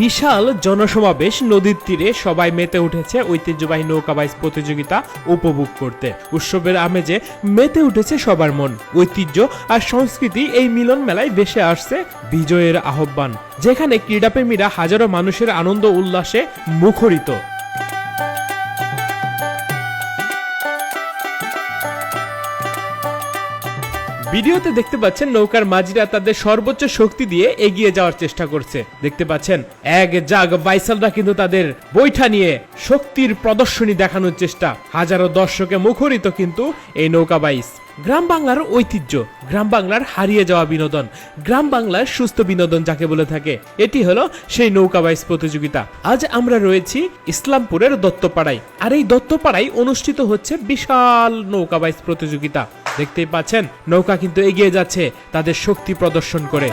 বিশাল জনসমাবেশ নদীর তীরে সবাই মেতে উঠেছে ঐতিহ্যবাহী নৌকাবাইজ প্রতিযোগিতা উপভোগ করতে। উৎসবের আমেজে মেতে উঠেছে সবার মন। ঐতিহ্য আর সংস্কৃতি এই মিলন মেলায় বেশে আসছে বিজয়ের আহ্বান, যেখানে ক্রীড়াপ্রেমীরা হাজারো মানুষের আনন্দ উল্লাসে মুখরিত। ভিডিওতে দেখতে পাচ্ছেন নৌকার মাঝিরা তাদের সর্বোচ্চ শক্তি দিয়ে এগিয়ে যাওয়ার চেষ্টা করছে। দেখতে পাচ্ছেন, এক জাগ বাইসালরা কিন্তু তাদের বৈঠা নিয়ে শক্তির প্রদর্শনী দেখানোর চেষ্টা। হাজারো দর্শকে মুখরিত কিন্তু এই নৌকা বাইস। গ্রাম বাংলার ঐতিহ্য, গ্রাম বাংলার হারিয়ে যাওয়া বিনোদন, গ্রাম বাংলার সুস্থ বিনোদন যাকে বলে থাকে, এটি হলো সেই নৌকা বাইস প্রতিযোগিতা। আজ আমরা রয়েছি ইসলামপুরের দত্তপাড়ায়, আর এই দত্তপাড়ায় অনুষ্ঠিত হচ্ছে বিশাল নৌকা বাইস প্রতিযোগিতা। দেখতেই পাচ্ছেন, নৌকা কিন্তু এগিয়ে যাচ্ছে, তাদের শক্তি প্রদর্শন করে।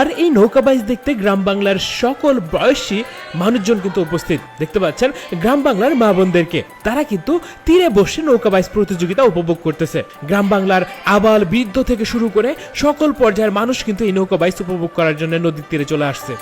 আর এই নৌকা বাইচ দেখতে গ্রাম বাংলার সকল বয়সী মানুষজন কিন্তু উপস্থিত। দেখতে পাচ্ছেন, গ্রাম বাংলার মা বোনদেরকে, তারা কিন্তু তীরে বসে নৌকা বাইচ প্রতিযোগিতা উপভোগ করতেছে। গ্রাম বাংলার আবাল বৃদ্ধ থেকে শুরু করে সকল পর্যায়ের মানুষ কিন্তু এই নৌকা বাইচ উপভোগ করার জন্য নদীর তীরে চলে আসছে।